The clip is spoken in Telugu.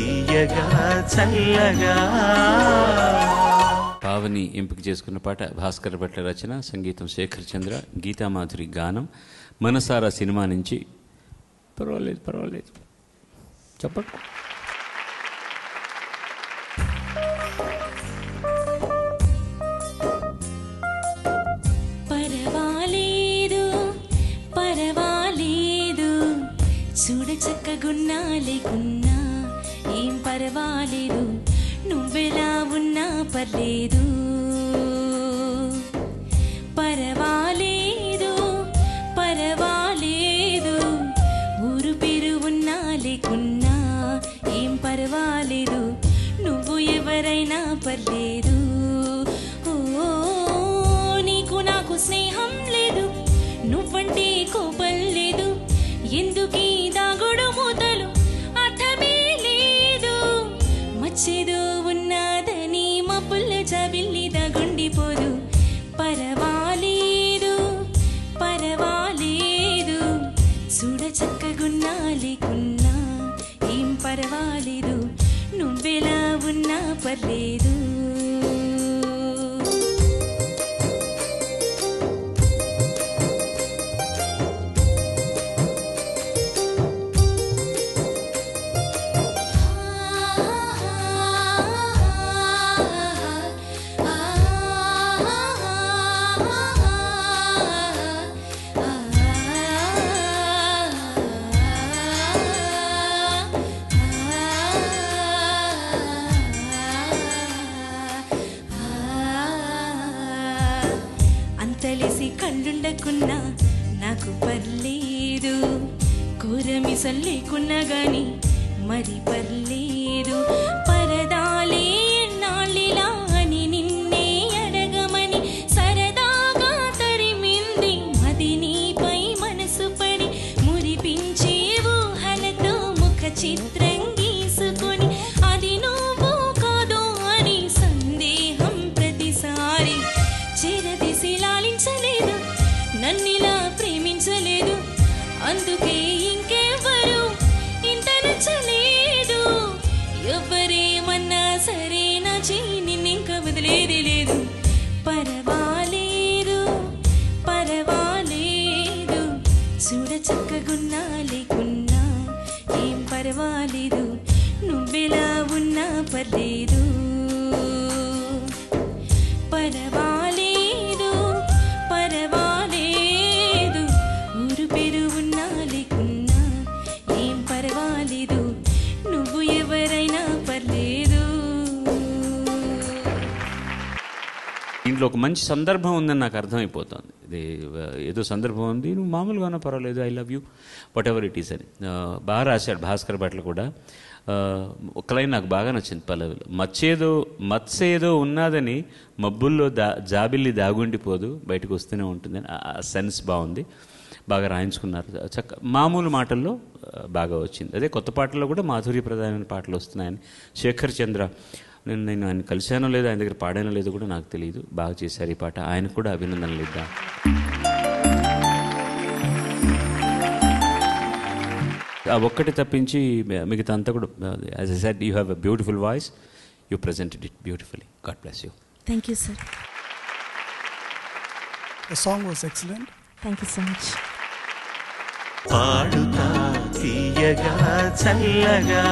తీయగా చల్లగా. పావని ఎంపిక చేసుకున్న పాట భాస్కర్ భట్ల రచన సంగీతం శేఖర్ చంద్ర గీతామాధురి గానం మనసారా సినిమా నుంచి. పర్వాలేదు పర్వాలేదు. చెప్పండి. పరవాలేదు పరవాలేదు. చూడ చక్కగున్నా లేకున్నా పర్వాలేదు నువ్వెలా ఉన్నా పర్లేదు. పరవాలేదు పరవాలేదు. ఊరు పేరు ఉన్నా లేకున్నా ఏం పర్వాలేదు. నువ్వు ఎవరైనా పర్లేదు. ఓ నీకు నాకు స్నేహం లేదు. నువ్వంటే కోపం లేదు. ఎందుకీ దాగుడు మూత పర్వాలేదు నువ్వెలా ఉన్నా పర్లేదు. చూసి కళ్ళుండకున్నా నాకు పర్లేదు. కూరమిసం లేకున్నా గాని మరి పర్లేదు నన్నిలా ప్రేమించలేదు. అందుకే ఇంకెవ్వరు ఇంత నచ్చలేదు ఎవరేమన్నా సరే నా చెయ్యి నిన్నింక వదిలేది లేదు. పరవాలేదు పరవాలేదు. చూడ చక్కగున్నా లేకున్నా ఏం పర్వాలేదు. నువ్వెలా ఉన్నా పర్లేదు. దీంట్లో ఒక మంచి సందర్భం ఉందని నాకు అర్థమైపోతుంది. ఇది ఏదో సందర్భం ఉంది. నువ్వు మామూలుగానే పర్వాలేదు I love you whatever it is అని బాగా రాశాడు భాస్కర్ భట్ల కూడా. ఒక లైన్ నాకు బాగా నచ్చింది పల్లవిలో. మచ్చేదో మత్సేదో ఉన్నదని మబ్బుల్లో దా జాబిల్లి దాగుండిపోదు బయటకు వస్తూనే ఉంటుందని. ఆ సెన్స్ బాగుంది. బాగా రాయించుకున్నారు. చక్క మామూలు మాటల్లో బాగా వచ్చింది. అదే కొత్త పాటల్లో కూడా మాధుర్య ప్రధానమైన పాటలు వస్తున్నాయని. శేఖర్ చంద్ర నేను నేను ఆయన కలిశానో లేదో ఆయన దగ్గర పాడానో లేదో కూడా నాకు తెలియదు బాగా చేశారు ఈ పాట. ఆయనకు కూడా అభినందనలు ఇద్దాం. ఆ ఒక్కటి తప్పించి మిగతా అంతా కూడా as a said you have a beautiful voice you presented it beautifully God bless you thank you sir The song was excellent. Thank you so much Paduta Theeyaga చల్లగా.